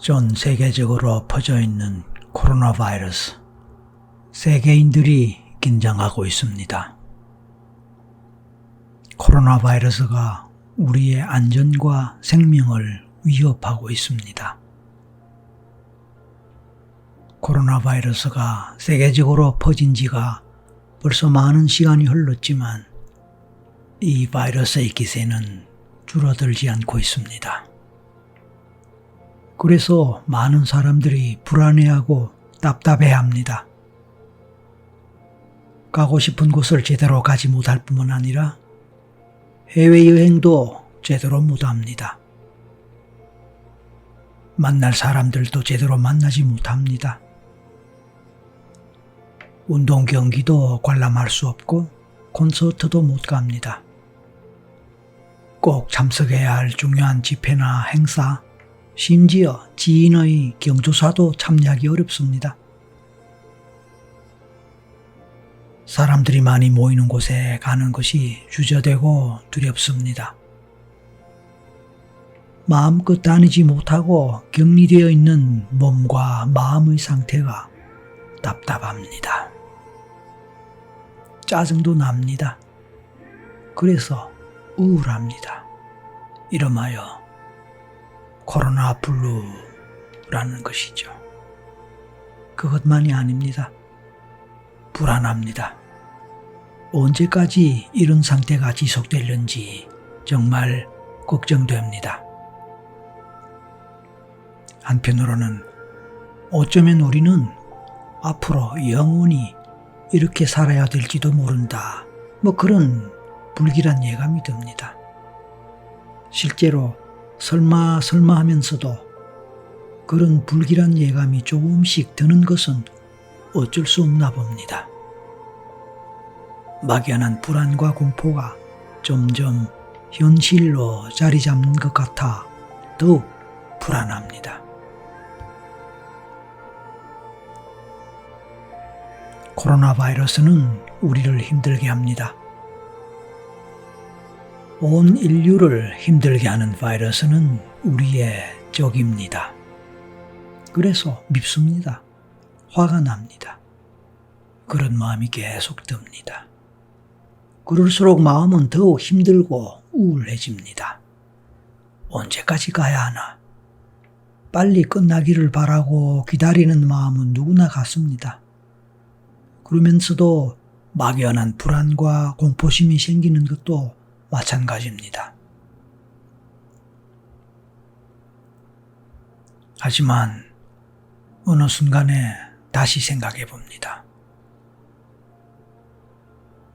전 세계적으로 퍼져 있는 코로나 바이러스. 세계인들이 긴장하고 있습니다. 코로나 바이러스가 우리의 안전과 생명을 위협하고 있습니다. 코로나 바이러스가 세계적으로 퍼진 지가 벌써 많은 시간이 흘렀지만 이 바이러스의 기세는 줄어들지 않고 있습니다. 그래서 많은 사람들이 불안해하고 답답해 합니다. 가고 싶은 곳을 제대로 가지 못할 뿐만 아니라 해외여행도 제대로 못합니다. 만날 사람들도 제대로 만나지 못합니다. 운동 경기도 관람할 수 없고 콘서트도 못 갑니다. 꼭 참석해야 할 중요한 집회나 행사, 심지어 지인의 경조사도 참여하기 어렵습니다. 사람들이 많이 모이는 곳에 가는 것이 주저되고 두렵습니다. 마음껏 다니지 못하고 격리되어 있는 몸과 마음의 상태가 답답합니다. 짜증도 납니다. 그래서 우울합니다. 이름하여 코로나 블루라는 것이죠. 그것만이 아닙니다. 불안합니다. 언제까지 이런 상태가 지속될는지 정말 걱정됩니다. 한편으로는 어쩌면 우리는 앞으로 영원히 이렇게 살아야 될지도 모른다. 뭐 그런 불길한 예감이 듭니다. 실제로 설마 설마 하면서도 그런 불길한 예감이 조금씩 드는 것은 어쩔 수 없나 봅니다. 막연한 불안과 공포가 점점 현실로 자리 잡는 것 같아 더욱 불안합니다. 코로나 바이러스는 우리를 힘들게 합니다. 온 인류를 힘들게 하는 바이러스는 우리의 적입니다. 그래서 밉습니다. 화가 납니다. 그런 마음이 계속 듭니다. 그럴수록 마음은 더욱 힘들고 우울해집니다. 언제까지 가야 하나? 빨리 끝나기를 바라고 기다리는 마음은 누구나 같습니다. 그러면서도 막연한 불안과 공포심이 생기는 것도 마찬가지입니다. 하지만 어느 순간에 다시 생각해 봅니다.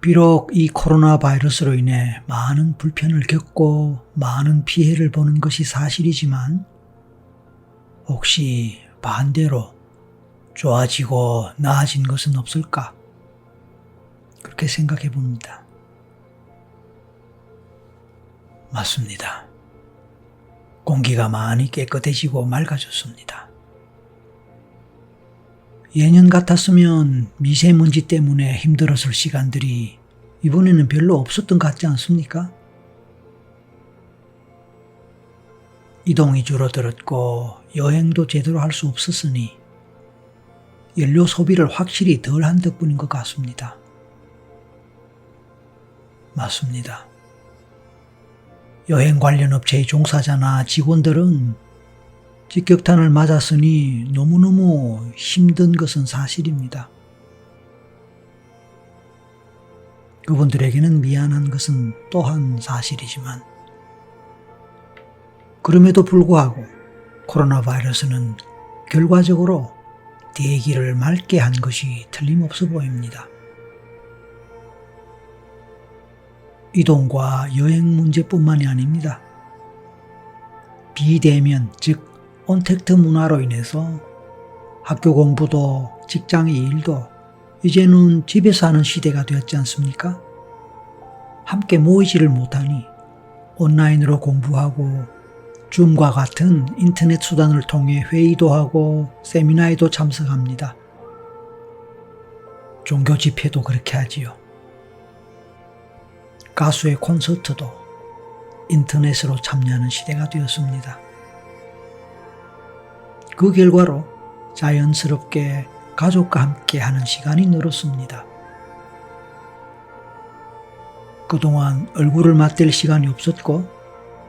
비록 이 코로나 바이러스로 인해 많은 불편을 겪고 많은 피해를 보는 것이 사실이지만 혹시 반대로 좋아지고 나아진 것은 없을까? 그렇게 생각해 봅니다. 맞습니다. 공기가 많이 깨끗해지고 맑아졌습니다. 예년 같았으면 미세먼지 때문에 힘들었을 시간들이 이번에는 별로 없었던 것 같지 않습니까? 이동이 줄어들었고 여행도 제대로 할 수 없었으니 연료 소비를 확실히 덜 한 덕분인 것 같습니다. 맞습니다. 여행 관련 업체의 종사자나 직원들은 직격탄을 맞았으니 너무너무 힘든 것은 사실입니다. 그분들에게는 미안한 것은 또한 사실이지만, 그럼에도 불구하고 코로나 바이러스는 결과적으로 대기를 맑게 한 것이 틀림없어 보입니다. 이동과 여행 문제뿐만이 아닙니다. 비대면, 즉, 온택트 문화로 인해서 학교 공부도 직장의 일도 이제는 집에서 하는 시대가 되었지 않습니까? 함께 모이지를 못하니 온라인으로 공부하고 줌과 같은 인터넷 수단을 통해 회의도 하고 세미나에도 참석합니다. 종교 집회도 그렇게 하지요. 가수의 콘서트도 인터넷으로 참여하는 시대가 되었습니다. 그 결과로 자연스럽게 가족과 함께 하는 시간이 늘었습니다. 그동안 얼굴을 맞댈 시간이 없었고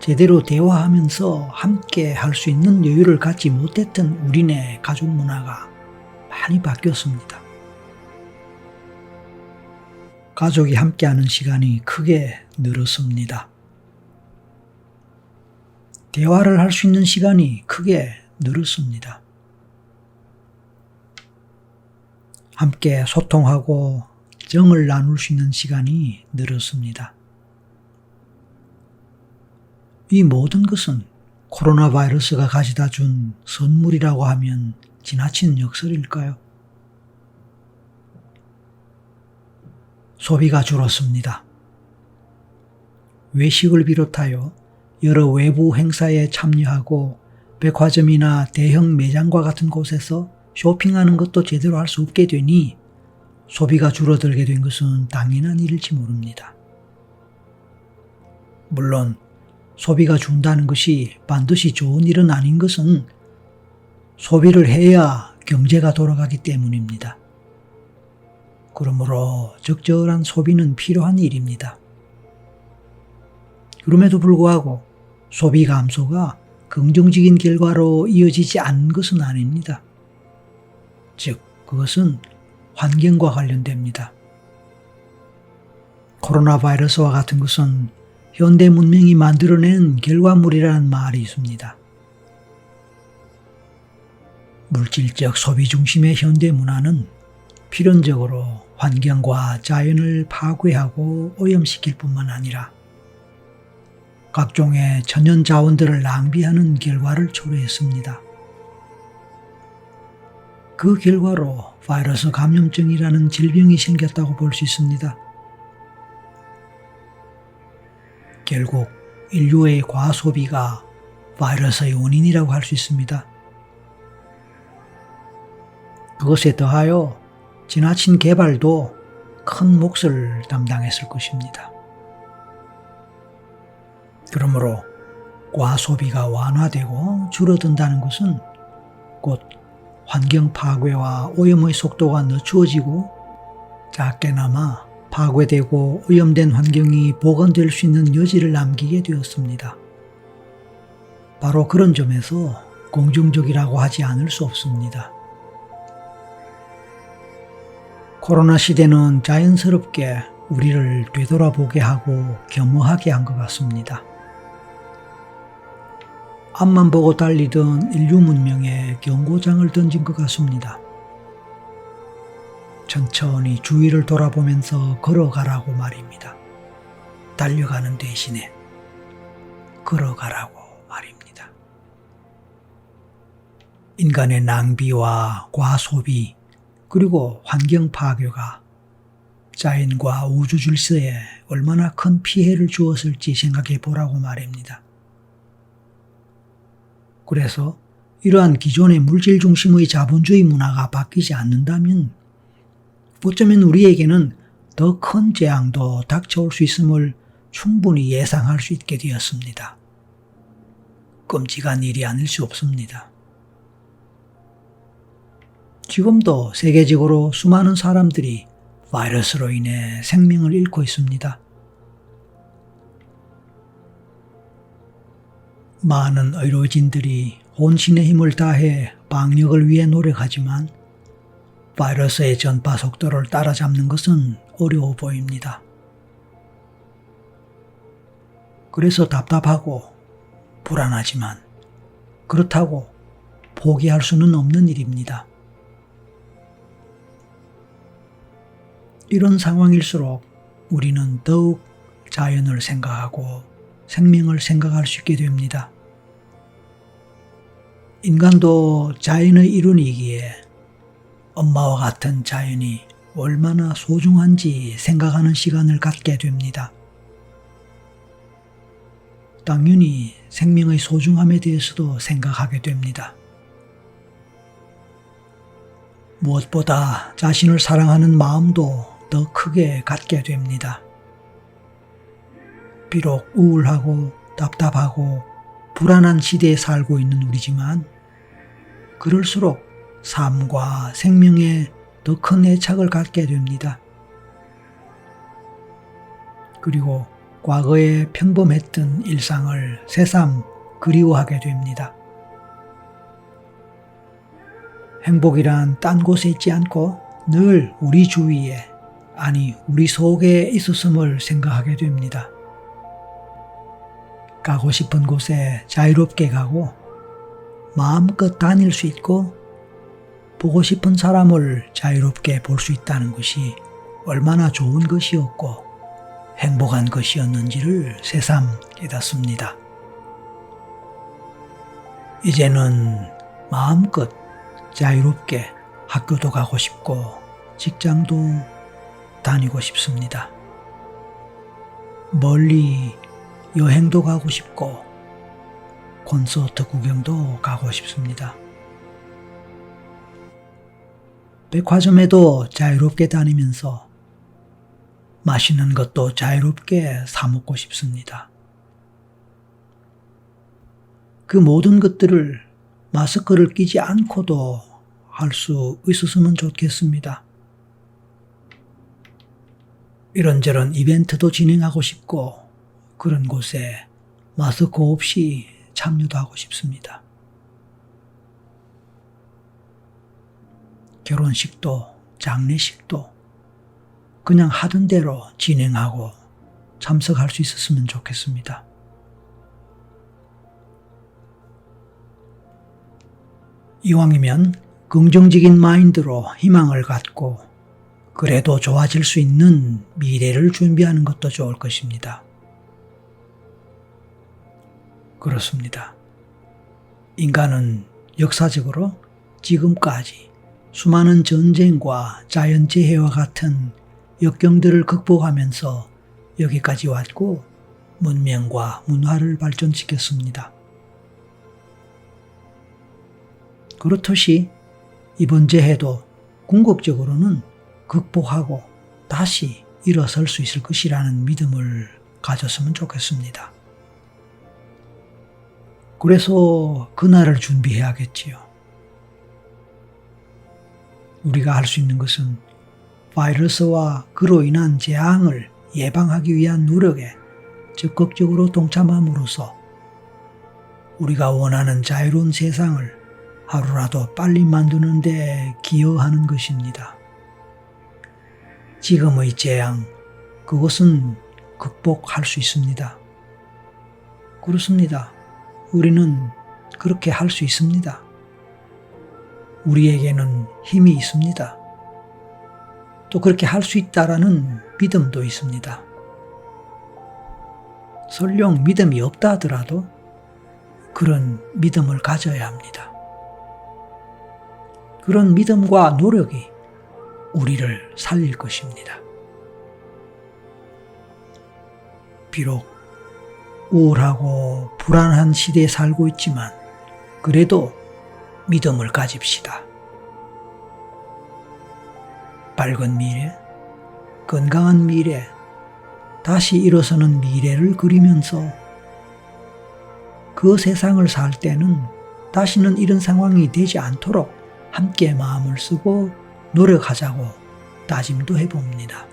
제대로 대화하면서 함께 할 수 있는 여유를 갖지 못했던 우리네 가족 문화가 많이 바뀌었습니다. 가족이 함께하는 시간이 크게 늘었습니다. 대화를 할 수 있는 시간이 크게 늘었습니다. 함께 소통하고 정을 나눌 수 있는 시간이 늘었습니다. 이 모든 것은 코로나 바이러스가 가져다 준 선물이라고 하면 지나친 역설일까요? 소비가 줄었습니다. 외식을 비롯하여 여러 외부 행사에 참여하고 백화점이나 대형 매장과 같은 곳에서 쇼핑하는 것도 제대로 할 수 없게 되니 소비가 줄어들게 된 것은 당연한 일일지 모릅니다. 물론 소비가 준다는 것이 반드시 좋은 일은 아닌 것은 소비를 해야 경제가 돌아가기 때문입니다. 그러므로 적절한 소비는 필요한 일입니다. 그럼에도 불구하고 소비 감소가 긍정적인 결과로 이어지지 않은 것은 아닙니다. 즉, 그것은 환경과 관련됩니다. 코로나 바이러스와 같은 것은 현대 문명이 만들어낸 결과물이라는 말이 있습니다. 물질적 소비 중심의 현대 문화는 필연적으로 환경과 자연을 파괴하고 오염시킬 뿐만 아니라 각종의 천연 자원들을 낭비하는 결과를 초래했습니다. 그 결과로 바이러스 감염증이라는 질병이 생겼다고 볼 수 있습니다. 결국 인류의 과소비가 바이러스의 원인이라고 할 수 있습니다. 그것에 더하여 지나친 개발도 큰 몫을 담당했을 것입니다. 그러므로 과 소비가 완화되고 줄어든다는 것은 곧 환경 파괴와 오염의 속도가 늦추어지고 작게나마 파괴되고 오염된 환경이 복원될 수 있는 여지를 남기게 되었습니다. 바로 그런 점에서 공정적이라고 하지 않을 수 없습니다. 코로나 시대는 자연스럽게 우리를 되돌아보게 하고 겸허하게 한 것 같습니다. 앞만 보고 달리던 인류 문명에 경고장을 던진 것 같습니다. 천천히 주위를 돌아보면서 걸어가라고 말입니다. 달려가는 대신에 걸어가라고 말입니다. 인간의 낭비와 과소비, 그리고 환경 파괴가 자연과 우주 질서에 얼마나 큰 피해를 주었을지 생각해 보라고 말입니다. 그래서 이러한 기존의 물질 중심의 자본주의 문화가 바뀌지 않는다면 어쩌면 우리에게는 더 큰 재앙도 닥쳐올 수 있음을 충분히 예상할 수 있게 되었습니다. 끔찍한 일이 아닐 수 없습니다. 지금도 세계적으로 수많은 사람들이 바이러스로 인해 생명을 잃고 있습니다. 많은 의료진들이 혼신의 힘을 다해 방역을 위해 노력하지만 바이러스의 전파 속도를 따라잡는 것은 어려워 보입니다. 그래서 답답하고 불안하지만 그렇다고 포기할 수는 없는 일입니다. 이런 상황일수록 우리는 더욱 자연을 생각하고 생명을 생각할 수 있게 됩니다. 인간도 자연의 일원이기에 엄마와 같은 자연이 얼마나 소중한지 생각하는 시간을 갖게 됩니다. 당연히 생명의 소중함에 대해서도 생각하게 됩니다. 무엇보다 자신을 사랑하는 마음도 더 크게 갖게 됩니다. 비록 우울하고 답답하고 불안한 시대에 살고 있는 우리지만 그럴수록 삶과 생명에 더 큰 애착을 갖게 됩니다. 그리고 과거에 평범했던 일상을 새삼 그리워하게 됩니다. 행복이란 딴 곳에 있지 않고 늘 우리 주위에, 아니, 우리 속에 있었음을 생각하게 됩니다. 가고 싶은 곳에 자유롭게 가고, 마음껏 다닐 수 있고, 보고 싶은 사람을 자유롭게 볼 수 있다는 것이 얼마나 좋은 것이었고, 행복한 것이었는지를 새삼 깨닫습니다. 이제는 마음껏 자유롭게 학교도 가고 싶고 직장도 다니고 싶습니다. 멀리 여행도 가고 싶고 콘서트 구경도 가고 싶습니다. 백화점에도 자유롭게 다니면서 맛있는 것도 자유롭게 사먹고 싶습니다. 그 모든 것들을 마스크를 끼지 않고도 할 수 있었으면 좋겠습니다. 이런저런 이벤트도 진행하고 싶고 그런 곳에 마스크 없이 참여도 하고 싶습니다. 결혼식도 장례식도 그냥 하던 대로 진행하고 참석할 수 있었으면 좋겠습니다. 이왕이면 긍정적인 마인드로 희망을 갖고 그래도 좋아질 수 있는 미래를 준비하는 것도 좋을 것입니다. 그렇습니다. 인간은 역사적으로 지금까지 수많은 전쟁과 자연재해와 같은 역경들을 극복하면서 여기까지 왔고 문명과 문화를 발전시켰습니다. 그렇듯이 이번 재해도 궁극적으로는 극복하고 다시 일어설 수 있을 것이라는 믿음을 가졌으면 좋겠습니다. 그래서 그날을 준비해야겠지요. 우리가 할 수 있는 것은 바이러스와 그로 인한 재앙을 예방하기 위한 노력에 적극적으로 동참함으로써 우리가 원하는 자유로운 세상을 하루라도 빨리 만드는 데 기여하는 것입니다. 지금의 재앙, 그것은 극복할 수 있습니다. 그렇습니다. 우리는 그렇게 할 수 있습니다. 우리에게는 힘이 있습니다. 또 그렇게 할 수 있다라는 믿음도 있습니다. 설령 믿음이 없다 하더라도 그런 믿음을 가져야 합니다. 그런 믿음과 노력이 우리를 살릴 것입니다. 비록 우울하고 불안한 시대에 살고 있지만 그래도 믿음을 가집시다. 밝은 미래, 건강한 미래, 다시 일어서는 미래를 그리면서 그 세상을 살 때는 다시는 이런 상황이 되지 않도록 함께 마음을 쓰고 노력하자고 다짐도 해봅니다.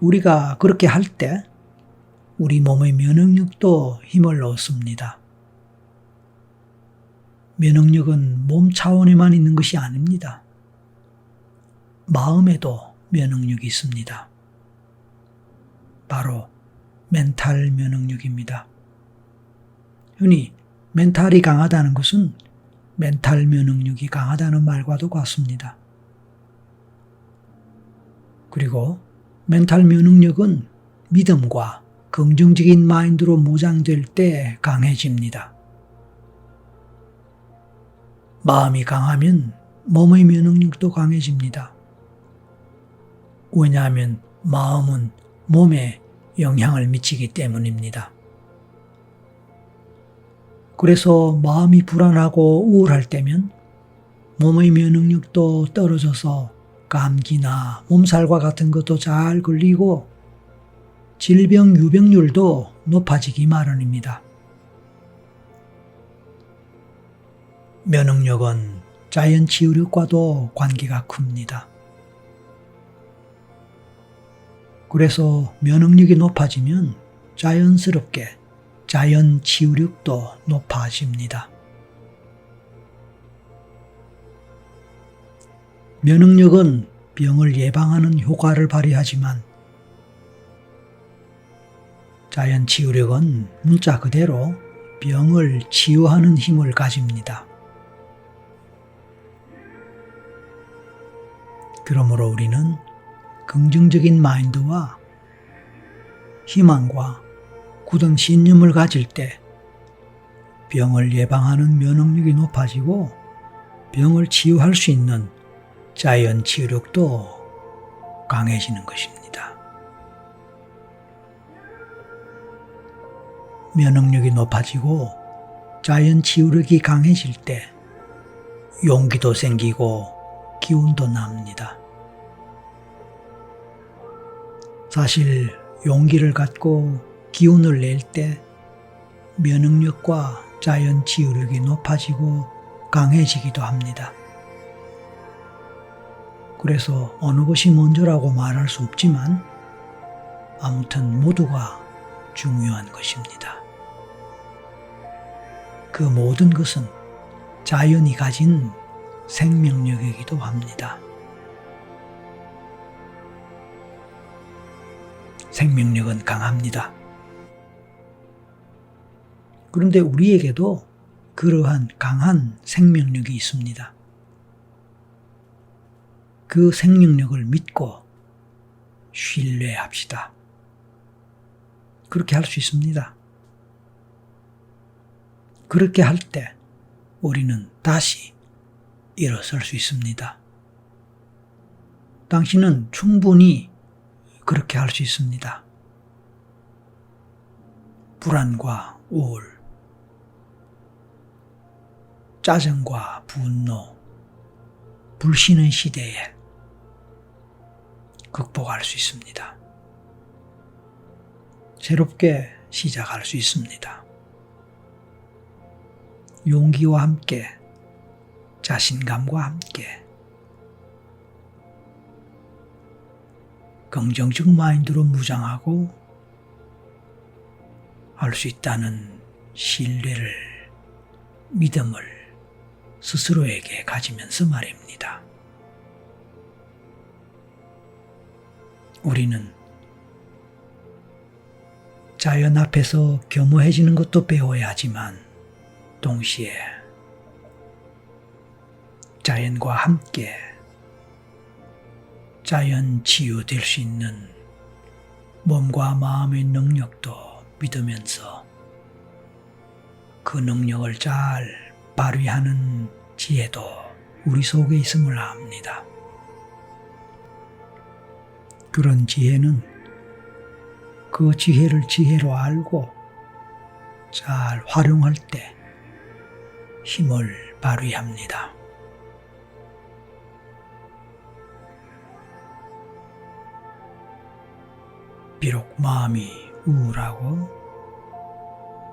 우리가 그렇게 할 때 우리 몸의 면역력도 힘을 얻습니다. 면역력은 몸 차원에만 있는 것이 아닙니다. 마음에도 면역력이 있습니다. 바로 멘탈 면역력입니다. 흔히 멘탈이 강하다는 것은 멘탈 면역력이 강하다는 말과도 같습니다. 그리고 멘탈 면역력은 믿음과 긍정적인 마인드로 무장될 때 강해집니다. 마음이 강하면 몸의 면역력도 강해집니다. 왜냐하면 마음은 몸에 영향을 미치기 때문입니다. 그래서 마음이 불안하고 우울할 때면 몸의 면역력도 떨어져서 감기나 몸살과 같은 것도 잘 걸리고 질병 유병률도 높아지기 마련입니다. 면역력은 자연 치유력과도 관계가 큽니다. 그래서 면역력이 높아지면 자연스럽게 자연 치유력도 높아집니다. 면역력은 병을 예방하는 효과를 발휘하지만 자연 치유력은 문자 그대로 병을 치유하는 힘을 가집니다. 그러므로 우리는 긍정적인 마인드와 희망과 굳은 신념을 가질 때 병을 예방하는 면역력이 높아지고 병을 치유할 수 있는 자연 치유력도 강해지는 것입니다. 면역력이 높아지고 자연 치유력이 강해질 때 용기도 생기고 기운도 납니다. 사실 용기를 갖고 기운을 낼 때 면역력과 자연 치유력이 높아지고 강해지기도 합니다. 그래서 어느 것이 먼저라고 말할 수 없지만 아무튼 모두가 중요한 것입니다. 그 모든 것은 자연이 가진 생명력이기도 합니다. 생명력은 강합니다. 그런데 우리에게도 그러한 강한 생명력이 있습니다. 그 생명력을 믿고 신뢰합시다. 그렇게 할 수 있습니다. 그렇게 할 때 우리는 다시 일어설 수 있습니다. 당신은 충분히 그렇게 할 수 있습니다. 불안과 우울, 짜증과 분노, 불신의 시대에 극복할 수 있습니다. 새롭게 시작할 수 있습니다. 용기와 함께, 자신감과 함께, 긍정적 마인드로 무장하고 할 수 있다는 신뢰를, 믿음을 스스로에게 가지면서 말입니다. 우리는 자연 앞에서 겸허해지는 것도 배워야 하지만 동시에 자연과 함께 자연 치유될 수 있는 몸과 마음의 능력도 믿으면서 그 능력을 잘 발휘하는 지혜도 우리 속에 있음을 압니다. 그런 지혜는 그 지혜를 지혜로 알고 잘 활용할 때 힘을 발휘합니다. 비록 마음이 우울하고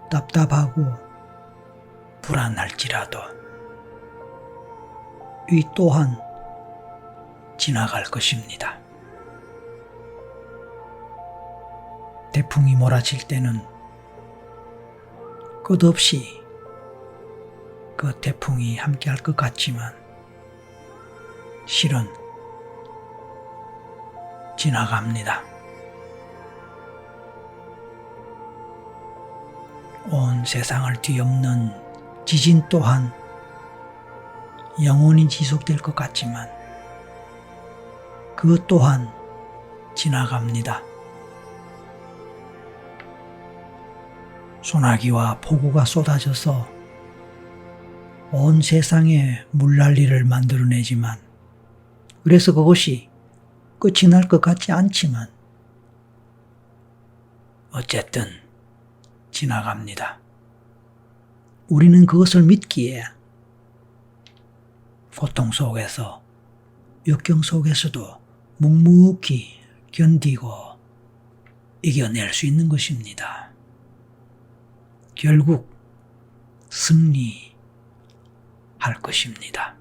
답답하고 불안할지라도 이 또한 지나갈 것입니다. 태풍이 몰아칠 때는 끝없이 그 태풍이 함께할 것 같지만 실은 지나갑니다. 온 세상을 뒤엎는 지진 또한 영원히 지속될 것 같지만 그 또한 지나갑니다. 소나기와 폭우가 쏟아져서 온 세상에 물난리를 만들어내지만 그래서 그것이 끝이 날 것 같지 않지만 어쨌든 지나갑니다. 우리는 그것을 믿기에 고통 속에서 역경 속에서도 묵묵히 견디고 이겨낼 수 있는 것입니다. 결국 승리하게 할 것입니다.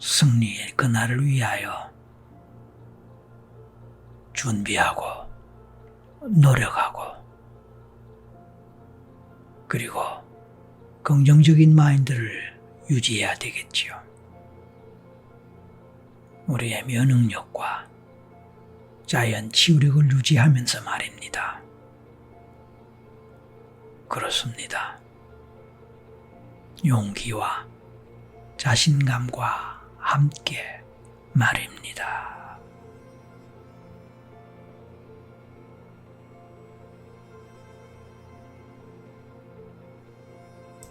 승리의 그날을 위하여 준비하고 노력하고 그리고 긍정적인 마인드를 유지해야 되겠지요. 우리의 면역력과 자연 치유력을 유지하면서 말입니다. 그렇습니다. 용기와 자신감과 함께 말입니다.